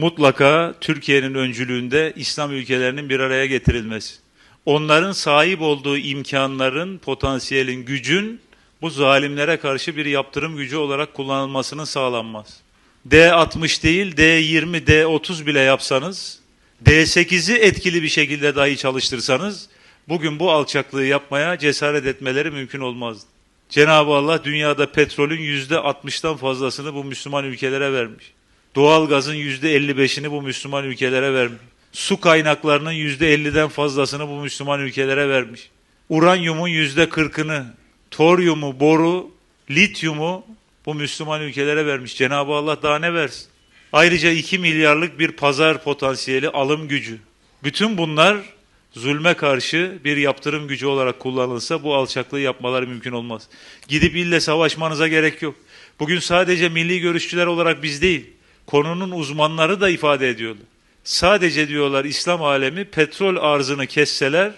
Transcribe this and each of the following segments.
mutlaka Türkiye'nin öncülüğünde İslam ülkelerinin bir araya getirilmesi. Onların sahip olduğu imkanların, potansiyelin, gücün bu zalimlere karşı bir yaptırım gücü olarak kullanılmasının sağlanmaz. D60 değil, D20, D30 bile yapsanız, D8'i etkili bir şekilde dahi çalıştırsanız, bugün bu alçaklığı yapmaya cesaret etmeleri mümkün olmazdı. Cenab-ı Allah dünyada petrolün yüzde 60'tan fazlasını bu Müslüman ülkelere vermiş. Doğalgazın yüzde 55'ini bu Müslüman ülkelere vermiş. Su kaynaklarının yüzde 50'den fazlasını bu Müslüman ülkelere vermiş. Uranyumun yüzde 40'ını, toryumu, boru, lityumu bu Müslüman ülkelere vermiş. Cenab-ı Allah daha ne versin? Ayrıca 2 milyarlık bir pazar potansiyeli, alım gücü. Bütün bunlar zulme karşı bir yaptırım gücü olarak kullanılsa bu alçaklığı yapmaları mümkün olmaz. Gidip ille savaşmanıza gerek yok. Bugün sadece milli görüşçüler olarak biz değil, konunun uzmanları da ifade ediyorlar. Sadece diyorlar İslam alemi petrol arzını kesseler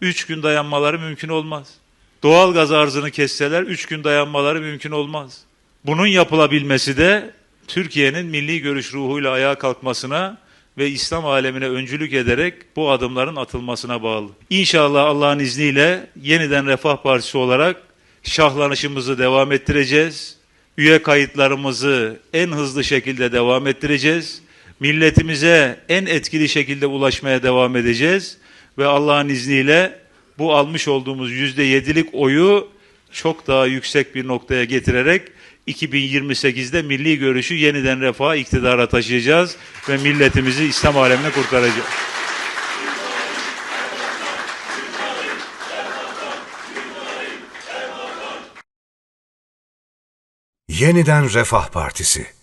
3 gün dayanmaları mümkün olmaz. Doğal gaz arzını kesseler 3 gün dayanmaları mümkün olmaz. Bunun yapılabilmesi de Türkiye'nin milli görüş ruhuyla ayağa kalkmasına ve İslam alemine öncülük ederek bu adımların atılmasına bağlı. İnşallah Allah'ın izniyle yeniden Refah Partisi olarak şahlanışımızı devam ettireceğiz. Üye kayıtlarımızı en hızlı şekilde devam ettireceğiz. Milletimize en etkili şekilde ulaşmaya devam edeceğiz. Ve Allah'ın izniyle bu almış olduğumuz yüzde yedilik oyu çok daha yüksek bir noktaya getirerek 2028'de milli görüşü yeniden refaha iktidara taşıyacağız ve milletimizi İslam alemine kurtaracağız. Yeniden Refah Partisi